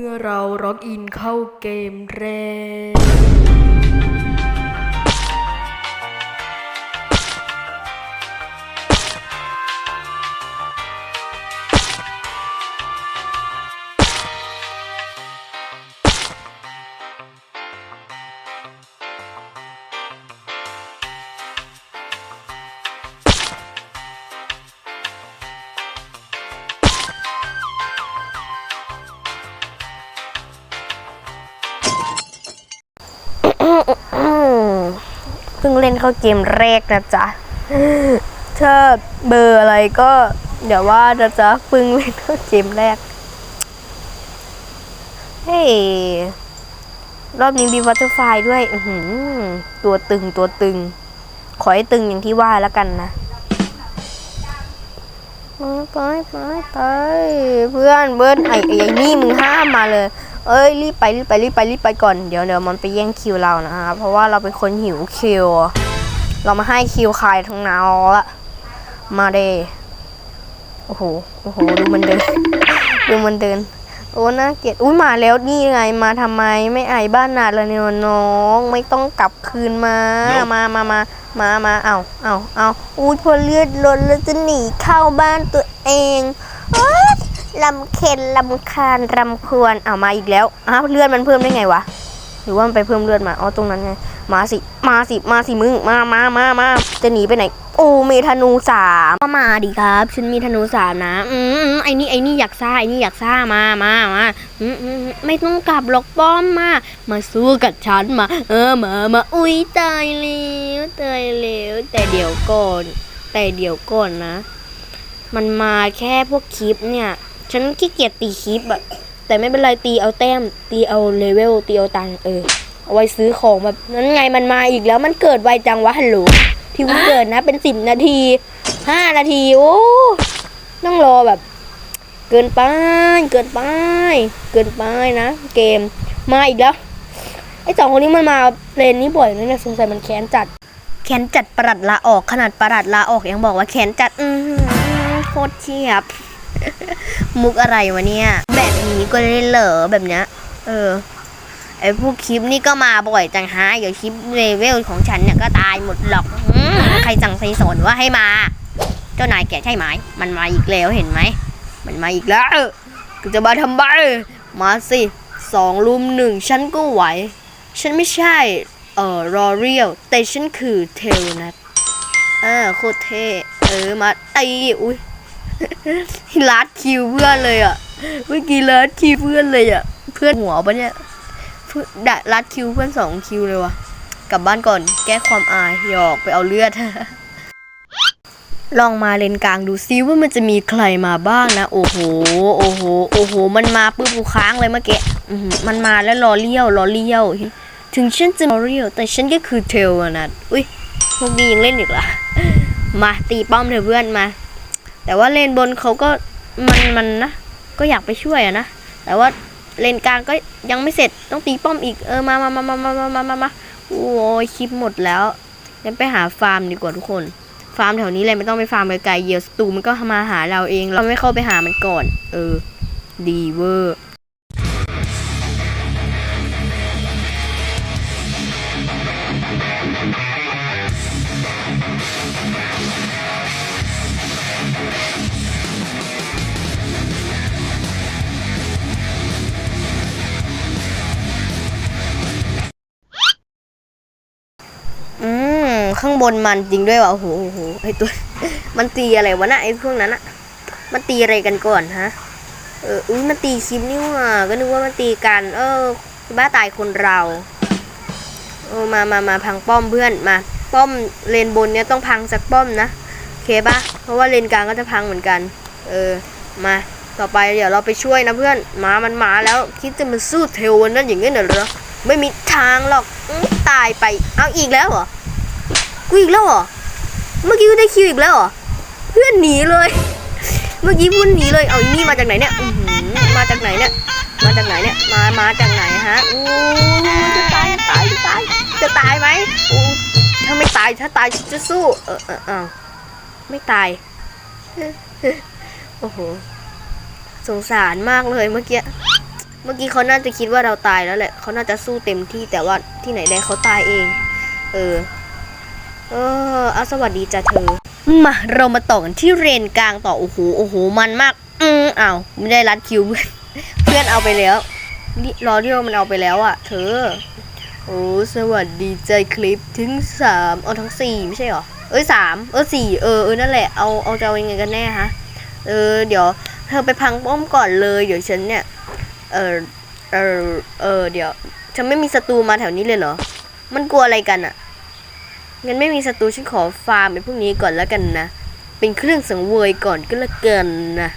มื่อเราล็อกอินเข้าเกมแรก เพิ่งเล่นเข้าเกมแรกนะจ๊ะถ้าเบอร์อะไรก็เดี๋ยวว่านะจ๊ะเพิ่งเล่นเข้าเกมแรก เฮ้ยรอบนี้มีวัตเตอร์ไฟด้วยอื้อหือตัวตึงตัวตึง ขอให้ตึงอย่างที่ว่าแล้วกันนะไปไปไปเพื่อนเบิร์ดไอ้ไอ้นี่มึงห้ามมาเลย เอ้ยรีบไปรีบไปรีบไปรีบไปก่อนเดี๋ยวเดี๋ยวมันไปแย่งคิวเรานะคะเพราะว่าเราเป็นคนหิวคิว เรามาให้คิวใครทั้งนั้นละมาเดโอ้โหโอ้โหดูมันเดิน ดูมันเดิน โอ้น่าเกลียดอุ้ยมาแล้วนี่ไงมาทำไมไม่ไอบ้านนาดละเนี่ยน้องไม่ต้องกลับคืนมามามามามามาเอาเอาเอาอุ้ยพอเลือดลดแล้วจะหนีเข้าบ้านตัวเองโอ๊ย ลำเค็นลำคาญรำควรเอามาอีกแล้วอ้าวเลือดมันเพิ่มได้ไงวะหรือว่ามันไปเพิ่มเลือดมาอ๋อตรงนั้นไงมาสิมาสิมาสิมึงมามามามาจะหนีไปไหน โอ้มีธนูสามก็มาดิครับฉันมีธนูสามนะอืมอืมไอ้นี่ไอ้นี่อยากซ่าไอ้นี่อยากซ่ามามามาอืมอืมไม่ต้องกลับหรอกป้อมมา มาสู้กับฉันมา เออมามาอุ้ยตายแล้วตายแล้วแต่เดี๋ยวก่อน แต่เดี๋ยวก่อนนะ มันมาแค่พวกคลิปเนี่ย ฉันขี้เกียจตีคลิปอะแต่ไม่เป็นไรตีเอาแต้ม ตีเอาเลเวลตีเอาตังเออเอาไว้ซื้อของแบบนั้นไงมันมาอีกแล้วมันเกิดไวจังวะฮัลโหลที่มันเกิดนะเป็นสิบนาทีห้านาทีโอ้ต้องรอแบบ เกินไปเกินไปเกินไปนะ เกมมาอีกแล้วไอ้สองคนนี้มันมาเลนนี้บ่อยนะเนี่ยสงสัยมันแค้นจัด แค้นจัดประหลัดลาออกขนาดประหลัดลาออกยังบอกว่าแค้นจัดอือหือโคตรเชียบ มุกอะไรวะเนี่ย แบบนี้ก็ได้เหรอแบบเนี้ย เออ ไอพวกคลิปนี่ก็มาบ่อยจังฮะ เดี๋ยวคลิปเลเวลของฉันเนี่ยก็ตายหมดหรอกอใครสั่งใครสอนว่าให้มา เจ้านายแกใช่ไหม มันมาอีกแล้วเห็นไหม มันมาอีกแล้วก็จะมาทำไมมาสิสองลุมหนึ่งฉันก็ไหว ฉันไม่ใช่ เอ่อรอเรียลแต่ฉันคือเทลนะเออโคตรเท่เออมาตีอุ้ย ลัดคิวเพื่อนเลยอะ เมื่อกี้ลัดคิวเพื่อนเลยอะ เพื่อนหัวปะเนี่ยเพื่อนดลัดคิวเพื่อนสองคิวเลยวะกลับบ้านก่อนแก้ความอายหยอกไปเอาเลือด ลองมาเลนกลางดูซิว่ามันจะมีใครมาบ้างนะ โอ้โห โอ้โห โอ้โห มันมาปุ๊บกูค้างเลยเมื่อกี้มันมาแล้วรอเลี้ยวรอเลี้ยว ถึงฉันจะรอเลี้ยว แต่ฉันก็คือเทลนะ อุ้ยพวกนี้ยังเล่นอีกเหรอ มาตีป้อมเถอะเพื่อนมา แต่ว่าเลนบนเขาก็มันมันนะก็อยากไปช่วยอะนะแต่ว่าเลนกลางก็ยังไม่เสร็จต้องตีป้อมอีกเออมามามามามามามามามาโอ้ยคลิปหมดแล้วงั้นไปหาฟาร์มดีกว่าทุกคน ฟาร์มแถวนี้เลยไม่ต้องไปฟาร์มไกลๆเยียวสตูมันก็มาหาเราเองเราไม่เข้าไปหามันก่อน เออ ดีเวอร์ ข้างบนมันจริงด้วยว่ะโอ้โหโอ้โหไอตัวมันตีอะไรวะน่ะไอพวกนั้นอะมันตีอะไรกันก่อนฮะเอออุ้ยมันตีคลิปนี่ว่าก็นึกว่ามันตีกัน เออบ้าตายคนเราเออมามามาพังป้อมเพื่อนมา ป้อมเลนบนเนี่ยต้องพังสักป้อมนะโอเคปะเพราะว่าเลนกลางก็จะพังเหมือนกัน เออมาต่อไปเดี๋ยวเราไปช่วยนะเพื่อนหมามันมาแล้วคิดจะมาสู้เทลวันนั้นอย่างงี้เหรอไม่มีทางหรอกตายไปเอาอีกแล้วเหรอ กูอีกแล้วเหรอ เมื่อกี้กูได้คิวอีกแล้วเหรอ เพื่อนหนีเลย เมื่อกี้เพื่อนหนีเลย เอาอีนี่มาจากไหนเนี่ยมาจากไหนเนี่ย มาจากไหนเนี่ย มา มาจากไหนฮะอู้จะตายจะตายจะตาย จะตายไหมอู้ถ้าไม่ตาย ถ้าตายจะสู้ เออเออเออไม่ตาย โอ้โห สงสารมากเลยเมื่อกี้ เมื่อกี้เขาน่าจะคิดว่าเราตายแล้วแหละ เขาน่าจะสู้เต็มที่แต่ว่าที่ไหนได้เขาตายเอง เออ เออเอาสวัสดีจ้ะเธอ มาเรามาต่อกันที่เรนกลางต่อ โอ้โห โอ้โห มันมาก อืมอ้าวไม่ได้รัดคิวเพื่อน เพื่อนเอาไปแล้วนี่รอเที่ยวมันเอาไปแล้วอะ เธอ โอ้สวัสดีใจคลิปถึงสามเอาทั้งสี่ไม่ใช่หรอ เอ้ยสามเออสี่เออเออนั่นแหละ เอาเอาจะเอายังไงกันแน่ฮะ เออ เดี๋ยว เธอไปพังป้อมก่อนเลย เดี๋ยวฉันเนี่ย เออเออเออเดี๋ยวฉันไม่มีศัตรูมาแถวนี้เลยเหรอ มันกลัวอะไรกันอะ งั้นไม่มีศัตรูฉันขอฟาร์มไอ้พวกนี้ก่อนแล้วกันนะ เป็นเครื่องสังเวยก่อนก็แล้วกันนะ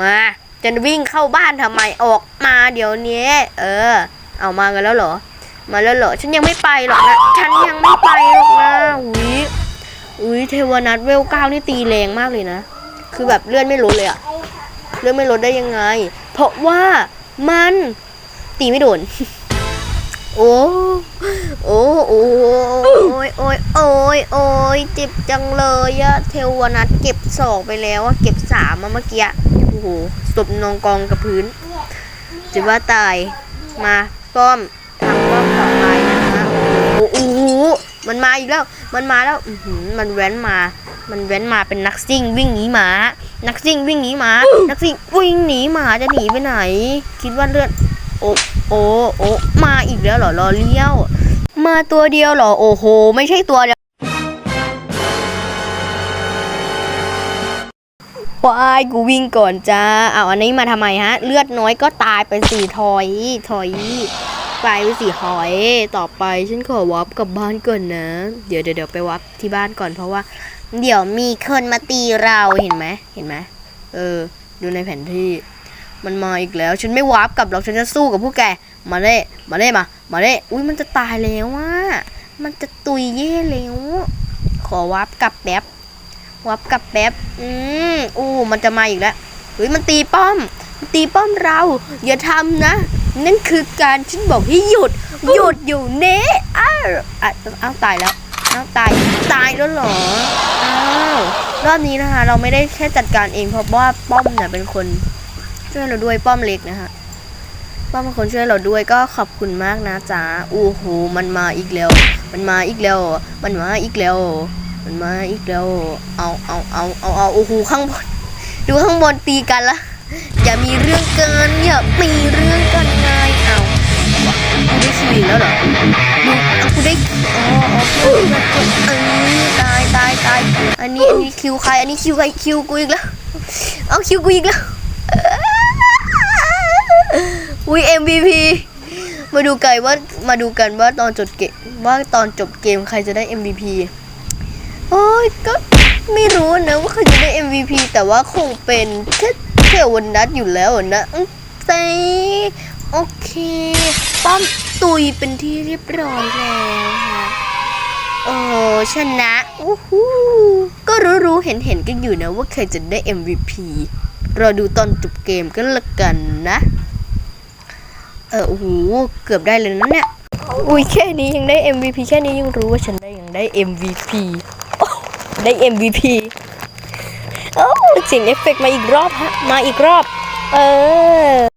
มาจะวิ่งเข้าบ้านทำไมออกมาเดี๋ยวนี้ เออ เอามากันแล้วเหรอ มาแล้วเหรอ ฉันยังไม่ไปหรอกนะ ฉันยังไม่ไปหรอกนะอุ้ยอุ้ยเทวนัทเวลเก้านี่ตีแรงมากเลยนะ คือแบบเลื่อนไม่ลดเลยอะเลื่อนไม่ลดได้ยังไง เพราะว่ามันตีไม่โดน โอ้ โอ้ โอ้ โอ้ยโอ้ยโอ้ยเจ็บจังเลยอะเทวนัทเก็บสองไปแล้วอะเก็บสามมาเมื่อกี้โอ้โหศพนองกองกับพื้นจะว่าตายมาป้อมทำป้อมต่อไปนะคะโอ้โหมันมาอีกแล้ว มันมาแล้วอื้อหือมันแว้นมา มันแว้นมาเป็นนักซิ่งวิ่งหนีหมา นักซิ่งวิ่งหนีหมา นักซิ่งวิ่งหนีหมาจะหนีไปไหน คิดว่าเลือดโอ้โอ้โอ้มาอีกแล้วเหรอรอเลี้ยว มาตัวเดียวเหรอ โอ้โห ไม่ใช่ตัวเดียววายกูวิ่งก่อนจ้าเอาอันนี้มาทำไมฮะ เลือดน้อยก็ตายไปสี่ถอยถอยตายไปสี่ถอย ต่อไปฉันขอวับกลับบ้านก่อนนะเดี๋ยวเดี๋ยวเดี๋ยวไปวับที่บ้านก่อนเพราะว่า เดี๋ยวมีคนมาตีเราเห็นไหมเห็นไหมเออ ดูในแผนที่ มันมาอีกแล้ว ฉันไม่วาร์ปกลับหรอกฉันจะสู้กับพวกแก มาเล่มาเล่มา มาเล่อุ้ยมันจะตายแล้วอะมันจะตุยเย่แล้วขอวาร์ปกลับแป๊บวาร์ปกลับแป๊บอืมอู้มันจะมาอีกแล้วเฮ้ยมันตีป้อมมันตีป้อมเรา อย่าทำนะ นั่นคือการฉันบอกให้หยุด หยุดอยู่เน่อ้าวอะอ้าวตายแล้วอ้าวตายตายแล้วเหรออ้าวรอบนี้นะคะ เราไม่ได้แค่จัดการเองเพราะว่าป้อมเนี่ยเป็นคนช่วยเราด้วยป้อมเล็กนะฮะ ป้อมเป็นคนช่วยเราด้วยก็ขอบคุณมากนะจ๊ะโอ้โหมันมาอีกแล้ว มันมาอีกแล้ว มันมาอีกแล้ว มันมาอีกแล้ว เอาเอาเอาเอาเอาโอ้โหข้างบน ดูข้างบนตีกันละอย่ามีเรื่องกันอย่ามีเรื่องกันไงเอากูได้คิวอีกแล้วเหรอดูเอากูได้อ๋ออ๋อเพื่อนเพื่อนเพื่อนเออตายตายตายอันนี้อันนี้คิวใครอันนี้คิวใครคิวกูอีกแล้ว เอาคิวกูอีกแล้ว อุ้ย MVP มาดูกันว่ามาดูกันว่าตอนจบเกมว่าตอนจบเกมใครจะได้ MVP โอ้ยก็ไม่รู้นะว่าใครจะได้ MVP แต่ว่าคงเป็นแค่เทวันนัดอยู่แล้วนะอืมแต่โอเค ป้อมตุยเป็นที่เรียบร้อยแล้วค่ะโอ้ชนะโอ้หูก็รู้ๆเห็นๆกันอยู่นะว่าใครจะได้ MVP รอดูตอนจบเกมก็แล้วกันนะ เออโอ้โหเกือบได้เลยนะเนี่ยอุ้ยแค่นี้ยังได้ MVP แค่นี้ยังรู้ว่าฉันได้ยังได้ MVP ได้ MVP โอ้เสียงเอฟเฟกต์มาอีกรอบฮะมาอีกรอบ เออ